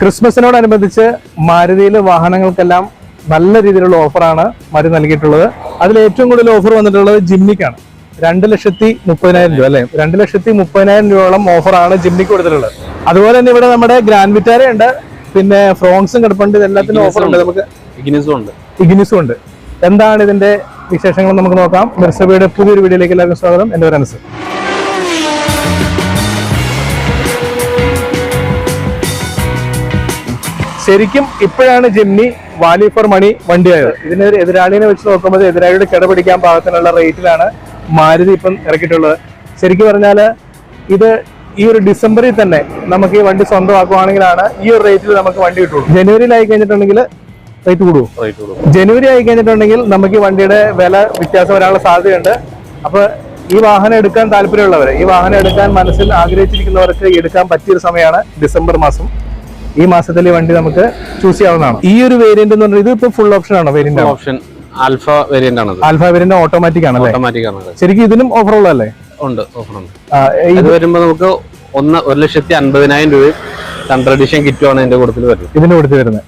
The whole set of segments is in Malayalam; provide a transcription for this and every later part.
ക്രിസ്മസിനോടനുബന്ധിച്ച് മാരുതിയിൽ വാഹനങ്ങൾക്കെല്ലാം നല്ല രീതിയിലുള്ള ഓഫറാണ് മാരുതി നൽകിയിട്ടുള്ളത്. അതിൽ ഏറ്റവും കൂടുതൽ ഓഫർ വന്നിട്ടുള്ളത് ജിമ്മിക്കാണ്. രണ്ട് ലക്ഷത്തി മുപ്പതിനായിരം രൂപ അല്ലേ? രണ്ട് ലക്ഷത്തി മുപ്പതിനായിരം രൂപയോളം ഓഫറാണ് ജിമ്മിക്ക് കൊടുത്തിട്ടുള്ളത്. അതുപോലെ തന്നെ ഇവിടെ നമ്മുടെ ഗ്രാൻഡ് വിറ്റാര ഉണ്ട്. പിന്നെ ഫ്രോൺസും കിടപ്പുണ്ട്. ഇതെല്ലാത്തിനും ഓഫർ ഉണ്ട്. നമുക്ക്. ഇഗ്നിസും ഉണ്ട്. ഇഗ്നിസും ഉണ്ട്. എന്താണ് ഇതിന്റെ വിശേഷങ്ങൾ നമുക്ക് നോക്കാം. മിർസബയുടെ പുതിയൊരു വീഡിയോയിലേക്ക് എല്ലാവർക്കും സ്വാഗതം. എന്റെ പേര് അനസ്. ശരിക്കും ഇപ്പോഴാണ് ജിമ്മി വാലി ഫോർ മണി വണ്ടിയായത്. ഇതിന് എതിരാളിനെ വെച്ച് നോക്കുമ്പോൾ എതിരാളിയുടെ കിടപിടിക്കാൻ പാകത്തിനുള്ള റേറ്റിലാണ് മാരുതി ഇപ്പം ഇറക്കിയിട്ടുള്ളത്. ശരിക്കും പറഞ്ഞാൽ ഇത് ഈ ഒരു ഡിസംബറിൽ തന്നെ നമുക്ക് ഈ വണ്ടി സ്വന്തമാക്കുവാണെങ്കിലാണ് ഈ ഒരു റേറ്റിൽ നമുക്ക് വണ്ടി കിട്ടുള്ളൂ. ജനുവരിയിലായി കഴിഞ്ഞിട്ടുണ്ടെങ്കിൽ റേറ്റ് കൂടുവോ റേറ്റ് കൂടും. ജനുവരി ആയി കഴിഞ്ഞിട്ടുണ്ടെങ്കിൽ നമുക്ക് ഈ വണ്ടിയുടെ വില വ്യത്യാസം വരാനുള്ള സാധ്യതയുണ്ട്. അപ്പോൾ ഈ വാഹനം എടുക്കാൻ താല്പര്യമുള്ളവർ ഈ വാഹനം എടുക്കാൻ മനസ്സിൽ ആഗ്രഹിച്ചിരിക്കുന്നവർക്ക് എടുക്കാൻ പറ്റിയൊരു സമയമാണ് ഡിസംബർ മാസം. ഈ മാസത്തിൽ വണ്ടി നമുക്ക് ചൂസ് ചെയ്യാവുന്നതാണ്. ഈ ഒരു വേരിയന്റ് എന്ന് പറഞ്ഞാൽ ഇത് ഇപ്പൊ ഫുൾ ഓപ്ഷൻ ആണോ വേരിയന്റ് ഓപ്ഷൻ ആൽഫ വേരിയന്റ് ആണ് ആൽഫ വേരിയന്റ് ഓട്ടോമാറ്റിക് ആണ് ഓട്ടോമാറ്റിക് ആണ് ശരിക്കും ഇതിനും ഓഫർ ഉള്ളതല്ലേ? ഉണ്ട് ഓഫർ ഉണ്ട്. ഇത് വരുമ്പോ നമുക്ക് ഒന്ന് ഒരു ലക്ഷത്തി അൻപതിനായിരം രൂപയും തണ്ടർ എഡിഷൻ കിറ്റും ആണ് ഇതിന്റെ കൂട്ടത്തിൽ വരുന്നത്. ഇതിന്റെ കൂടുതൽ വരുന്നത്.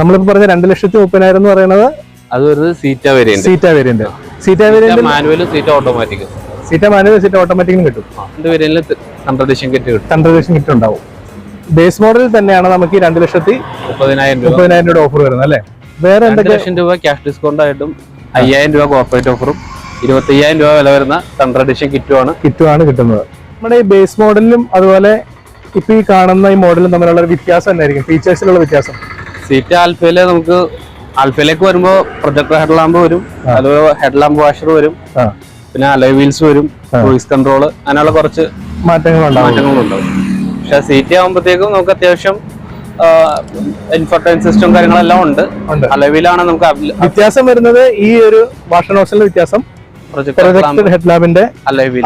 നമ്മളിപ്പോ പറഞ്ഞ രണ്ട് ലക്ഷത്തി മുപ്പതിനായിരം എന്ന് പറയുന്നത് അത് വരുന്നത് Zeta variant Zeta variant Zeta variant manual Zeta automatic Zeta manual Zeta ഓട്ടോമാറ്റിക്കും കിട്ടും. രണ്ട് വേരിയന്റിൽ എഡിഷൻ കിറ്റ് കിട്ടും. എഡിഷൻ കിറ്റ് ഉണ്ടാവും. ബേസ് മോഡലിൽ തന്നെയാണ് നമുക്ക് ഈ രണ്ട് ലക്ഷത്തി മുപ്പതിനായിരം രൂപ. മുപ്പതിനായിരം രൂപ ഓഫർ വരുന്നത് അല്ലേ? വേറെ എന്തൊക്കെ? ലക്ഷം രൂപ ക്യാഷ് ഡിസ്കൗണ്ട് ആയിട്ടും അയ്യായിരം രൂപ കോർപ്പറേറ്റ് ഓഫറും ഇരുപത്തി അയ്യായിരം രൂപ വില വരുന്ന തണ്ടർ എഡിഷൻ കിറ്റുമാണ് കിറ്റുമാണ് കിട്ടുന്നത്. നമ്മുടെ ഈ ബേസ് മോഡലിലും അതുപോലെ ഇപ്പൊ ഈ കാണുന്ന ഈ മോഡലും തമ്മിലുള്ള ഒരു വ്യത്യാസം എന്തായിരിക്കും? ഫീച്ചേഴ്സിലുള്ള വ്യത്യാസം? സീറ്റ് ആൽഫയിൽ നമുക്ക് ആൽഫയിലേക്ക് വരുമ്പോ പ്രൊജക്ടർ ഹെഡ് ലാമ്പ് വരും അതുപോലെ ഹെഡ് ലാമ്പ് വാഷർ വരും പിന്നെ അലോയ് വീൽസ് വരും ക്രൂയിസ് കൺട്രോൾ അങ്ങനെയുള്ള കുറച്ച് മാറ്റങ്ങളുണ്ടാവും. മാറ്റങ്ങളുണ്ടാവും. പക്ഷെ സീറ്റ് ആകുമ്പോഴത്തേക്കും നമുക്ക് അത്യാവശ്യം ഇൻഫർട്ടൈൻ സിസ്റ്റം കാര്യങ്ങളെല്ലാം ഉണ്ട്. അലവിലാണ് നമുക്ക് വ്യത്യാസം വരുന്നത് ഈ ഒരു വാഷർ ഹൗസിലെ വ്യത്യാസം പ്രൊജക്ടഡ് ഹെഡ് ലാബിന്റെ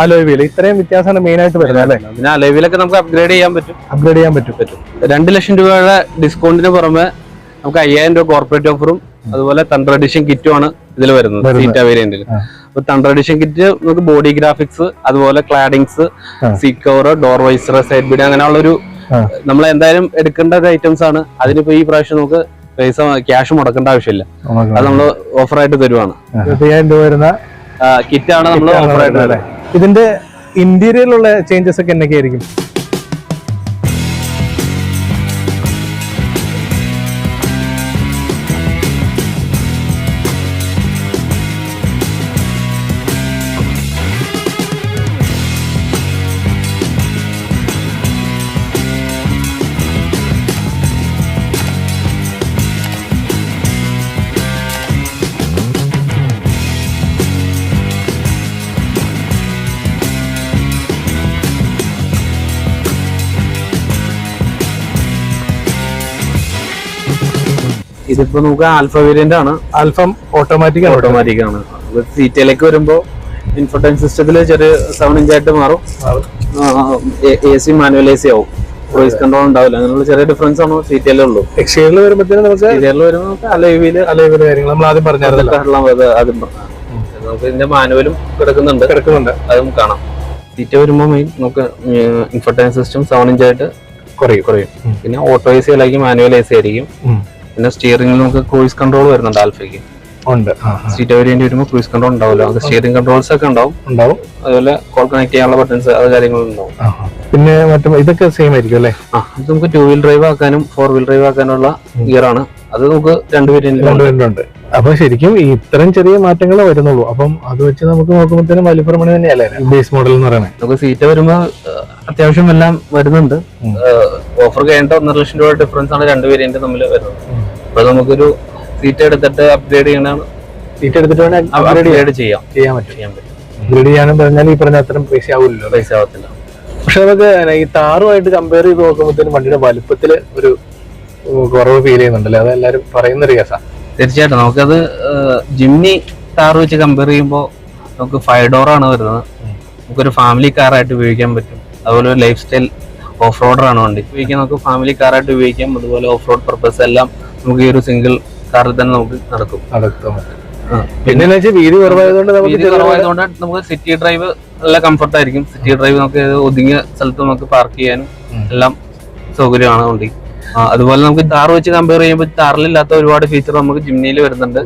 അലോയ് വീൽ ഇത്രയും വ്യത്യാസമാണ് മെയിൻ ആയിട്ട് വരുന്നത് അല്ലേ? പിന്നെ അലോയ് നമുക്ക് അപ്ഗ്രേഡ് ചെയ്യാൻ പറ്റും. അപ്ഗ്രേഡ് ചെയ്യാൻ പറ്റും. പറ്റും. രണ്ട് ലക്ഷം രൂപയുടെ ഡിസ്കൗണ്ടിന് പുറമെ നമുക്ക് അയ്യായിരം രൂപ കോർപ്പറേറ്റ് ഓഫറും അതുപോലെ തണ്ടർ എഡിഷൻ കിറ്റും ആണ് ഇതിൽ വരുന്നത് സീറ്റ വേരിയന്റിൽ തണ്ടർ എഡിഷൻ കിറ്റ് നമുക്ക് ബോഡി ഗ്രാഫിക്സ് അതുപോലെ claddings cover door visor side bead അങ്ങനെയുള്ള ഒരു. നമ്മൾ എന്തായാലും എടുക്കേണ്ട ഒരു ഐറ്റംസ് ആണ്. അതിനിപ്പോ ഈ പ്രാവശ്യം നമുക്ക് പൈസ ക്യാഷ് മുടക്കേണ്ട ആവശ്യമില്ല. അത് നമ്മൾ ഓഫറായിട്ട് തരുവാണ്. ഇരുപത്തയ്യായിരം രൂപ വരുന്ന കിറ്റാണ് നമ്മൾ ഓഫറായിട്ട് ഇതിന്റെ ഇന്റീരിയറിലുള്ള ചേഞ്ചസ് ഒക്കെ എന്തൊക്കെയായിരിക്കും ഇതിപ്പോ നമുക്ക് ആൽഫ വേരിയന്റ് ആണ്. ആൽഫ ഓട്ടോമാറ്റിക് ആണ്. ഓട്ടോമാറ്റിക് ആണ്. സീറ്റിലേക്ക് വരുമ്പോ ഇൻഫർടൈൻ സിസ്റ്റത്തിൽ ചെറിയ സെവൻ ഇഞ്ചായിട്ട് മാറും. A C manual A C ആവും. വോയിസ് കൺട്രോൾ ഉണ്ടാവില്ല. അങ്ങനെയുള്ള ചെറിയ ഡിഫറൻസ് ആണ് സീറ്റിലേ ഉള്ളൂ. എക്സ്ചേഞ്ചിൽ വരുമ്പോഴത്തേനും നമുക്ക് വരുമ്പോൾ നമുക്ക് അലൈവൽ കാര്യങ്ങൾ നമ്മൾ ആദ്യം പറഞ്ഞായിരുന്നല്ലോ. ആദ്യം നമുക്ക് ഇതിന്റെ മാനുവലും കിടക്കുന്നുണ്ട്. കിടക്കുന്നുണ്ട്. അതും കാണാം. സീറ്റ് വരുമ്പോൾ മെയിൻ നമുക്ക് ഇൻഫർടൈൻ സിസ്റ്റം സെവൻ ഇഞ്ചായിട്ട് കുറയും കുറയും. പിന്നെ ഓട്ടോ എ സി അല്ലെങ്കിൽ മാനുവൽ എ സി ആയിരിക്കും. പിന്നെ സ്റ്റിയറിംഗിൽ നമുക്ക് ക്രൂയിസ് കൺട്രോൾ വരുന്നുണ്ട് ആൽഫയ്ക്ക്. ഉണ്ട്. സീറ്റ് വേരിയന്റ് വരുമ്പോൾ ക്രൂയിസ് കൺട്രോൾ ഉണ്ടാവില്ല നമുക്ക് സ്റ്റിയറിംഗ് കൺട്രോൾസ് ഒക്കെ ഉണ്ടാവും. ഉണ്ടാവും. അതുപോലെ കോൾ കണക്ട് ചെയ്യാനുള്ള ബട്ടൺസ് അത് കാര്യങ്ങളും ഉണ്ടാവും. ആ, ആ. പിന്നെ മറ്റേ ഇതൊക്കെ സെയിം ആയിരിക്കും അല്ലേ? ആ ഇത് നമുക്ക് ടൂ വീൽ ഡ്രൈവ് ആക്കാനും ഫോർ വീൽ ഡ്രൈവ് ആക്കാനുള്ള ഗിയർ ആണ്. അത് നമുക്ക് രണ്ട് വേരിയന്റ് രണ്ടുപേരുണ്ട് അപ്പൊ ശരിക്കും ഇത്രയും ചെറിയ മാറ്റങ്ങൾ വരുന്നുള്ളൂ. അപ്പം അത് വെച്ച് നമുക്ക് നോക്കുമ്പോഴത്തേനും തന്നെയല്ലേ? ബേസ് മോഡൽ എന്ന് പറയുന്നത്. നമുക്ക് സീറ്റ് വരുമ്പോൾ അത്യാവശ്യം എല്ലാം വരുന്നുണ്ട്. ഓഫർ കഴിഞ്ഞിട്ട് ഒന്നര ലക്ഷം രൂപ ഡിഫറൻസ് ആണ് രണ്ട് വേരിയന്റ് തമ്മിൽ വരുന്നത്. അപ്പൊ നമുക്കൊരു സീറ്റ് എടുത്തിട്ട് അപ്ഗ്രേഡ് ചെയ്യണതാണ് സീറ്റ് എടുത്തിട്ട് വേണേൽ അപ്ഗ്രേഡ് ചെയ്യാം. ചെയ്യാൻ പറ്റും. ചെയ്യാൻ പറ്റും. അപ്ഗ്രേഡ് ചെയ്യാനും പറഞ്ഞാൽ ഈ പറഞ്ഞ അത്രയും പൈസ ആവില്ലല്ലോ പൈസ ആവത്തില്ല. പക്ഷെ നമുക്ക് ഈ താറുമായിട്ട് കമ്പയർ ചെയ്ത് നോക്കുമ്പോഴത്തേനും വണ്ടിയുടെ വലുപ്പത്തിൽ ഒരു കുറവ് ഫീൽ ചെയ്യുന്നുണ്ടല്ലേ? അതെല്ലാരും പറയുന്ന ഒരു കേസാ തീർച്ചയായിട്ടും. നമുക്കത് ജിമ്മി കാർ വെച്ച് കമ്പയർ ചെയ്യുമ്പോൾ നമുക്ക് ഫൈവ് ഡോർ ആണ് വരുന്നത്. നമുക്കൊരു ഫാമിലി കാറായിട്ട് ഉപയോഗിക്കാൻ പറ്റും. അതുപോലെ ലൈഫ് സ്റ്റൈൽ ഓഫ് റോഡർ ആണ് വണ്ടി. ഉപയോഗിക്കാൻ നമുക്ക് ഫാമിലി കാറായിട്ട് ഉപയോഗിക്കാം. അതുപോലെ ഓഫ് റോഡ് പർപ്പസ് എല്ലാം നമുക്ക് ഈ ഒരു സിംഗിൾ കാറിൽ തന്നെ നമുക്ക് നടക്കും. നടക്കും. പിന്നെ വീതി കുറവായതുകൊണ്ട് നമുക്ക് വീതി കുറവായതുകൊണ്ട് നമുക്ക് സിറ്റി ഡ്രൈവ് നല്ല കംഫർട്ട് ആയിരിക്കും. സിറ്റി ഡ്രൈവ് നമുക്ക് ഒതുങ്ങിയ സ്ഥലത്ത് നമുക്ക് പാർക്ക് ചെയ്യാനും എല്ലാം സൗകര്യമാണ് വണ്ടി. അതുപോലെ നമുക്ക് താർ വെച്ച് കമ്പയർ ചെയ്യുമ്പോൾ താറിലില്ലാത്ത ഒരുപാട് ഫീച്ചർ നമുക്ക് ജിംനിയിൽ വരുന്നുണ്ട്.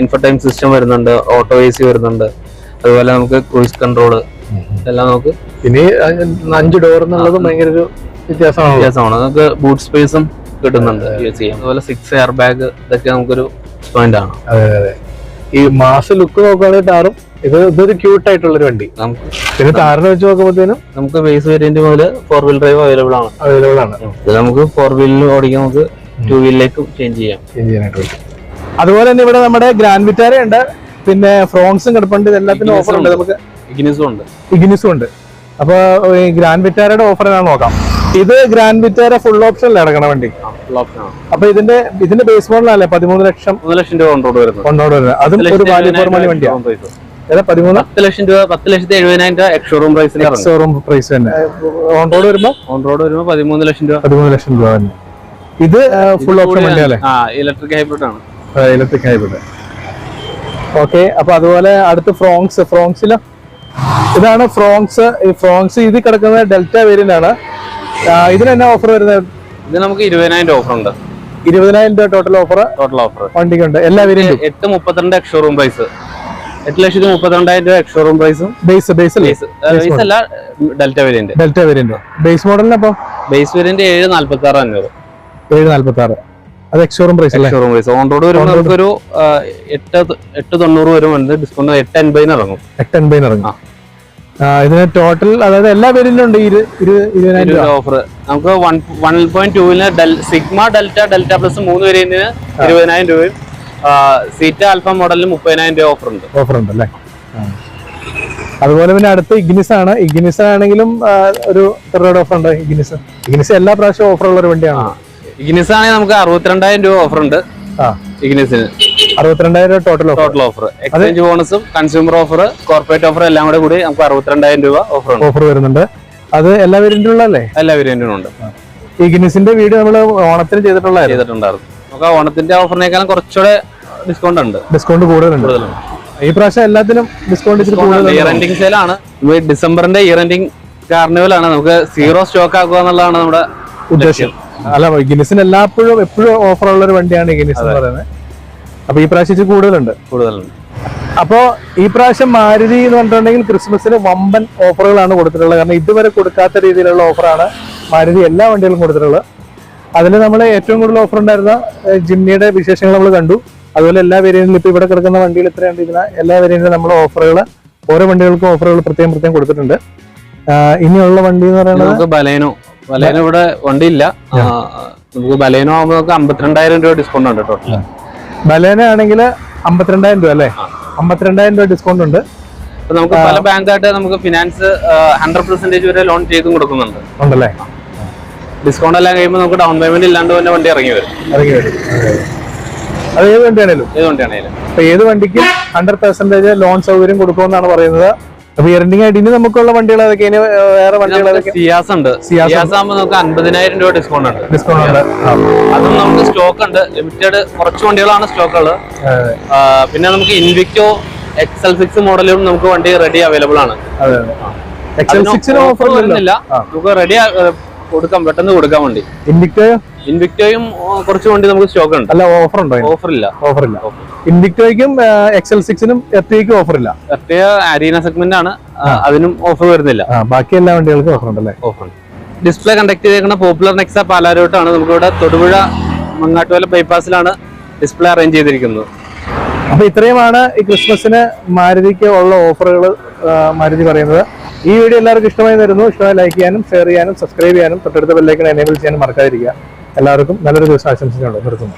ഇൻഫർടൈം സിസ്റ്റം വരുന്നുണ്ട് ഓട്ടോ എ സി വരുന്നുണ്ട്. അതുപോലെ നമുക്ക് ക്രൂസ് കൺട്രോൾ എല്ലാം നമുക്ക് ഇനി അഞ്ച് ഡോർ എന്നുള്ളത് ഭയങ്കര ഒരു വ്യത്യാസമാണ് വ്യത്യാസമാണ്. നമുക്ക് ബൂട്ട് സ്പേസും കിട്ടുന്നുണ്ട് യൂസ് ചെയ്യാം അതുപോലെ സിക്സ് എയർ ബാഗ് ഇതൊക്കെ നമുക്കൊരു പോയിന്റ് ആണ്. അതെ അതെ. ഈ മാസ് ലുക്ക് നോക്കുകയാണെങ്കിൽ താറും ഇത് ഇതൊരു ക്യൂട്ട് ആയിട്ടുള്ള ഒരു വണ്ടി. നമുക്ക് പിന്നെ താറിനെ വെച്ച് നോക്കുമ്പോഴത്തേനും നമുക്ക് ബേസ് വേരിയന്റ് മുതൽ ഫോർ വീൽ ഡ്രൈവ് അവൈലബിൾ ആണ്. അവൈലബിൾ ആണ്. ഇത് നമുക്ക് ഫോർ വീലിൽ ഓടിക്കാൻ നമുക്ക് ടു വീലിലേക്ക് ചേഞ്ച് ചെയ്യാം. ചേഞ്ച് ചെയ്യാനായിട്ട് പറ്റും. അതുപോലെ തന്നെ ഇവിടെ നമ്മുടെ ഗ്രാൻഡ് വിറ്റാര ഉണ്ട്. പിന്നെ ഫ്രോൺസും കിടപ്പുണ്ട്. ഇതെല്ലാത്തിനും ഓഫർ ഉണ്ട് നമുക്ക്. ഇഗ്നിസും ഉണ്ട്. ഇഗ്നിസും ഉണ്ട്. അപ്പൊ ഗ്രാൻഡ് വിറ്റാരയുടെ ഓഫർ ഞാൻ നോക്കാം. ഇത് ഗ്രാൻഡ് വിറ്റാര ഫുൾ ഓപ്ഷനിൽ ഇറങ്ങണ വണ്ടി. അപ്പൊ ഇതിന്റെ ഇതിന്റെ ബേസ് മോഡലല്ലേ പതിമൂന്ന് ലക്ഷം മൂന്ന് ലക്ഷം രൂപ കൊണ്ടോട് വരുന്നത്. കൊണ്ടോട് വരുന്നത്. അതും ഒരു വാല്യൂ ഫോർ മണി വണ്ടിയാണ് പത്ത് ലക്ഷം രൂപ പത്ത് ലക്ഷത്തി എഴുപതിനായിരം രൂപ എക്സ് ഷോറൂം പ്രൈസിൽ ഇറങ്ങും ഷോറൂം പ്രൈസ് തന്നെ. ഓൺ റോഡ് വരുമ്പോ? ഓൺ റോഡ് വരുമ്പോൾ പതിമൂന്ന് ലക്ഷം രൂപ. പതിമൂന്ന് ലക്ഷം രൂപ തന്നെ. ഇത് ഫുൾ ഓപ്ഷൻ വണ്ടിയല്ലേ ഇലക്ട്രിക് ഹൈബ്രിഡ് ആണ്. ഇലക്ട്രിക് ഹൈബ്രിഡ് ഓക്കെ അപ്പൊ അതുപോലെ അടുത്ത് ഫ്രോങ്സ് ഫ്രോങ്സിലോ ഇതാണ് ഫ്രോങ്സ് ഫ്രോങ്സ് ഇത് കിടക്കുന്നത് ഡെൽറ്റ വേരിയന്റ് ആണ്. ഇതിനെന്നാ ഇതിന് എന്നാ ഓഫർ വരുന്നത്? ഇത് നമുക്ക് ഇരുപതിനായിരം രൂപ ഓഫർ ഉണ്ട്. ഇരുപതിനായിരം രൂപ ടോട്ടൽ ഓഫർ ടോട്ടൽ ഓഫർ വണ്ടിക്കുണ്ട് എല്ലാ വേരിയന്റും എട്ട് മുപ്പത്തിരണ്ട് എക്സ് ഷോറൂം പ്രൈസ് എട്ട് ലക്ഷത്തി മുപ്പത്തിരണ്ടായിരം രൂപ എക്സ്ഷോറൂം പ്രൈസും ബേസ് ബേസ് അല്ലേ? ബേസ് അല്ല Delta variant Delta variant base മോഡലിന് അപ്പൊ? ബേസ് വേരിയന്റ് ഏഴ് നാല്പത്തി ആറ് അഞ്ഞൂറ്. ഏഴ് നാല്പത്തി ആറ് അത് എക്സ്ഷോറൂം പ്രൈസ് അല്ലേ? ഷോറൂം പ്രൈസ് ഓൺ റോഡ് വരുമ്പോൾ നമുക്കൊരു എട്ട് എട്ട് തൊണ്ണൂറ് വരുമ്പോൾ ഡിസ്കൗണ്ട് എട്ട് എൺപതിന് ഇറങ്ങും. എട്ട് എൺപതിന് ഇറങ്ങും. ഇതിന് ടോട്ടൽ അതായത് എല്ലാ പേരിലും ഉണ്ട് ഇരുപതിനായിരം ഓഫർ നമുക്ക് വൺ വൺ പോയിന്റ് ടൂവിന് സിഗ്മ ഡെൽറ്റ ഡെൽറ്റ പ്ലസ് മൂന്ന് വേരിയന്റിന് ഇരുപതിനായിരം രൂപയും സീറ്റ ആൽഫ മോഡലിന് മുപ്പതിനായിരം രൂപ ഓഫർ ഉണ്ട്. ഓഫർ ഉണ്ട് അല്ലേ അതുപോലെ പിന്നെ അടുത്ത് ഇഗ്നിസ് ആണ്. ഇഗ്നിസ് ആണെങ്കിലും ഒരു റോഡ് ഓഫർ ഉണ്ട് ഇഗ്നിസ്? ഇഗ്നിസ് എല്ലാ പ്രാവശ്യവും ഓഫർ ഉള്ള ഒരു വണ്ടിയാണ്. ഇഗ്നിസ് ആണെങ്കിൽ നമുക്ക് അറുപത്തിരണ്ടായിരം രൂപ ഓഫർ ഉണ്ട്. ആ. ഇഗ്നിസിന്. അറുപത്തിരണ്ടായിരം ടോട്ടൽ ടോട്ടൽ ഓഫർ എക്സ്ചേഞ്ച് ബോണസും കൺസ്യൂമർ ഓഫർ കോർപ്പറേറ്റ് ഓഫർ എല്ലാം കൂടെ കൂടി നമുക്ക് അറുപത്തിരണ്ടായിരം രൂപ ഓഫർ ഓഫർ വരുന്നുണ്ട്. അത് എല്ലാ വേരിയന്റിലുള്ളല്ലേ എല്ലാ വേരിയന്റിലും ഉണ്ട്. ഈ ഗിനിസിന്റെ വീഡിയോ നമ്മൾ ഓണത്തിന് ചെയ്തിട്ടുള്ള ചെയ്തിട്ടുണ്ടായിരുന്നു. നമുക്ക് ഓണത്തിന്റെ ഓഫറിനേക്കാളും കുറച്ചുകൂടെ ഡിസ്കൗണ്ട് ഉണ്ട്. ഡിസ്കൗണ്ട് കൂടുതലുണ്ട്. ഈ പ്രാവശ്യം എല്ലാത്തിനും ഡിസ്കൗണ്ട് ഇയർ എൻഡിങ് സെയിലാണ് ഡിസംബറിന്റെ ഇയർ എൻഡിങ് കാർണിവൽ ആണ് നമുക്ക് സീറോ സ്റ്റോക്ക് ആക്കുക എന്നുള്ളതാണ് നമ്മുടെ ഉദ്ദേശം. അല്ല ഗിനിസിന് എല്ലാപ്പോഴും എപ്പോഴും ഓഫർ ഉള്ള ഒരു വണ്ടിയാണ് ഗിനിസ് എന്ന് പറയുന്നത്. അപ്പൊ ഈ പ്രാവശ്യം കൂടുതലുണ്ട്. കൂടുതലുണ്ട്. അപ്പോ ഈ പ്രാവശ്യം മാരുതി എന്ന് പറഞ്ഞിട്ടുണ്ടെങ്കിൽ ക്രിസ്മസിന് വമ്പൻ ഓഫറുകളാണ് കൊടുത്തിട്ടുള്ളത്. കാരണം ഇതുവരെ കൊടുക്കാത്ത രീതിയിലുള്ള ഓഫറാണ് മാരുതി എല്ലാ വണ്ടികളും കൊടുത്തിട്ടുള്ളത്. അതിൽ നമ്മൾ ഏറ്റവും കൂടുതൽ ഓഫർ ഉണ്ടായിരുന്ന ജിമ്മിയുടെ വിശേഷങ്ങൾ നമ്മൾ കണ്ടു. അതുപോലെ എല്ലാ വേരിയന്റിലും ഇപ്പൊ ഇവിടെ കിടക്കുന്ന വണ്ടിയിൽ ഇത്രയുണ്ട് ഇതിന് എല്ലാ വേരിയന്റിലും നമ്മൾ ഓഫറുകൾ ഓരോ വണ്ടികൾക്കും ഓഫറുകൾ പ്രത്യേകം പ്രത്യേകം കൊടുത്തിട്ടുണ്ട്. ഇനിയുള്ള വണ്ടി എന്ന് പറയുന്നത്? ബലേനോ. ബലേനോ ഇവിടെ വണ്ടിയില്ല. നമുക്ക് ബലേനോ ആകുമ്പോൾ നമുക്ക് അമ്പത്തിരണ്ടായിരം രൂപ ഡിസ്കൗണ്ട് ഉണ്ട് ടോട്ടൽ ബലേന ആണെങ്കിൽ അമ്പത്തിരണ്ടായിരം രൂപ അല്ലേ? അമ്പത്തിരണ്ടായിരം രൂപ ഡിസ്കൗണ്ട് ഉണ്ട്. നമുക്ക് പല ബാങ്കായിട്ട് നമുക്ക് ഫിനാൻസ് ഹൺഡ്രഡ് പെർസെന്റേജ് വരെ ലോൺ ചെയ്തും കൊടുക്കുന്നുണ്ട്. ഉണ്ടല്ലേ? ഡിസ്കൗണ്ട് എല്ലാം കഴിയുമ്പോൾ നമുക്ക് ഡൗൺ പേയ്മെന്റ് ഇല്ലാണ്ട് തന്നെ വണ്ടി ഇറങ്ങി വരും. ഇറങ്ങി വരും. അത് ഏത് വണ്ടിയാണേലും? ഏത് വണ്ടിയാണേലും. അപ്പൊ ഏത് വണ്ടിക്കും ഹൺഡ്രഡ് പെർസെന്റേജ് ലോൺ സൗകര്യം കൊടുക്കുമെന്നാണ് പറയുന്നത്. അപ്പൊ ഇയറിംഗ് ഇനി നമുക്കുള്ള വണ്ടികൾ അതൊക്കെ വേറെ വണ്ടികൾ സിയാസ് ഉണ്ട്. സിയാസ് ആകുമ്പോൾ നമുക്ക് അൻപതിനായിരം രൂപ ഡിസ്കൗണ്ട് ഉണ്ട്. ഡിസ്കൗണ്ട് ഉണ്ട്. അതും നമുക്ക് സ്റ്റോക്ക് ഉണ്ട്. ലിമിറ്റഡ് കുറച്ച് വണ്ടികളാണ് സ്റ്റോക്ക് ഉള്ളത്. പിന്നെ നമുക്ക് ഇൻവിക്റ്റോ എക്സൽ സിക്സ് മോഡലും നമുക്ക് വണ്ടി റെഡി അവൈലബിൾ ആണ്. എക്സ് എക്സൽ സിക്സിന് ഓഫർ വരുന്നില്ല. നമുക്ക് റെഡി കൊടുക്കാം. പെട്ടെന്ന് കൊടുക്കാൻ വണ്ടി. ഇൻവിക്റ്റോയും ആ, കുറച്ച് വണ്ടി നമുക്ക് സ്റ്റോക്ക് ഉണ്ട് അല്ല ഓഫർ ഉണ്ടോ ഓഫർ ഇല്ല ഓഫർ. ഇല്ല ഇൻവിക്ടോയ്ക്കും എക്സൽ സിക്സിനും എത്തിക്കും ഓഫർ ഇല്ല എർട്ടിയ അരീന സെഗ്മെന്റ് ആണ് അതിനും ഓഫർ വരുന്നില്ല. ബാക്കി എല്ലാ വണ്ടികൾക്കും ഓഫർ ഉണ്ടല്ലേ ഓഫർ ഡിസ്പ്ലേ കണ്ടക്ട് ചെയ്തേക്കുന്ന പോപ്പുലർ നെക്സ പാലാരോട്ടാണ്. നമുക്ക് ഇവിടെ തൊടുപുഴ മങ്ങാട്ടുവല ബൈപ്പാസിലാണ് ഡിസ്പ്ലേ അറേഞ്ച് ചെയ്തിരിക്കുന്നത്. അപ്പൊ ഇത്രയുമാണ് ഈ ക്രിസ്മസിന് മാരുതിക്ക് ഉള്ള ഓഫറുകൾ മാരുതി പറയുന്നത്. ഈ വീഡിയോ എല്ലാവർക്കും ഇഷ്ടമായി തരുന്നു ഇഷ്ടമായി ലൈക്ക് ചെയ്യാനും ഷെയർ ചെയ്യാനും സബ്സ്ക്രൈബ് ചെയ്യാനും തൊട്ടടുത്ത ബെല്ലൈക്കൺ എനേബിൾ ചെയ്യാനും മറക്കാതിരിക്കുക. എല്ലാവർക്കും നല്ലൊരു ദിവസം ആശംസിച്ചുകൊണ്ട് നിർത്തുന്നു.